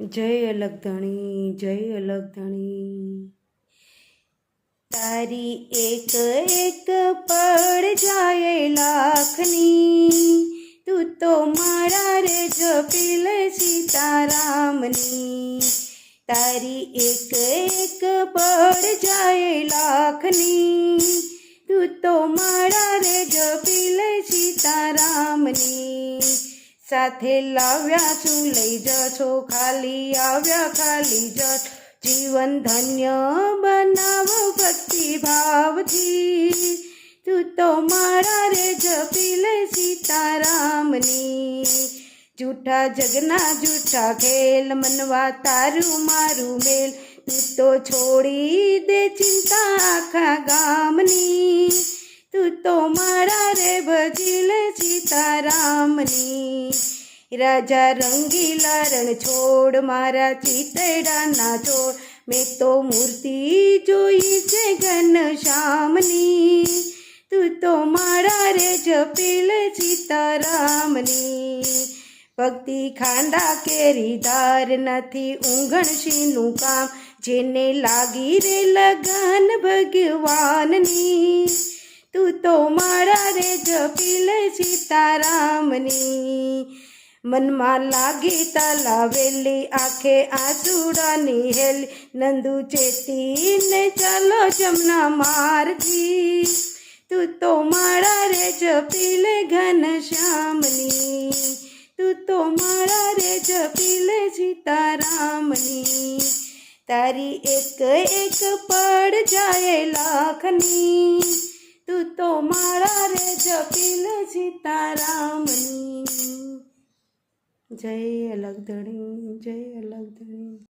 જય અલગધણી જય અલગધણી તારી એક એક પડ જાય લાખની. તું તો મારા રે જપીલ સીતારામની. તારી એક એક પડ જાય લાખની. તું તો મારા રે જપીલ સીતારામની. સાથે લાવ્યા છું, લઈ જશો ખાલી આવ્યા, ખાલી જશ જીવન ધન્ય બનાવો ભક્તિ ભાવથી તું તો મારા રે, જપી લે સીતારામની. જૂઠા જગના જૂઠા ખેલ, મનવા તારું મારું મેલ. તું તો છોડી દે તું મારા રે ભજી લે સીતારામની. રાજા રંગીલા રણ છોડ, મારા ચિતડાના છોડ, મેં તો મૂર્તિ જોઈ છે ઘન શ્યામની. તું તો મારા રે જપેલ સીતારામની. ભક્તિ ખાંડા કેરી ધાર નથી ઊંઘણશીનું કામ, જેને લાગી રે લગન ભગવાનની. તું તો મારા રે જપીલ સીતારામની. મનમાં લાગી તલાવેલી આંખે આસુડાની હેલ. નંદુ ચેતીને ચાલો જમના મારજી તું તો મારા રે જપીલે ઘન શ્યામની. તું તો મારા રે જપીલે સીતારામની. તારી એક એક પડ જાય લાખની. તું તો મારા રે જપીલે સીતારામની. જય અલગધણી જય અલગધણી.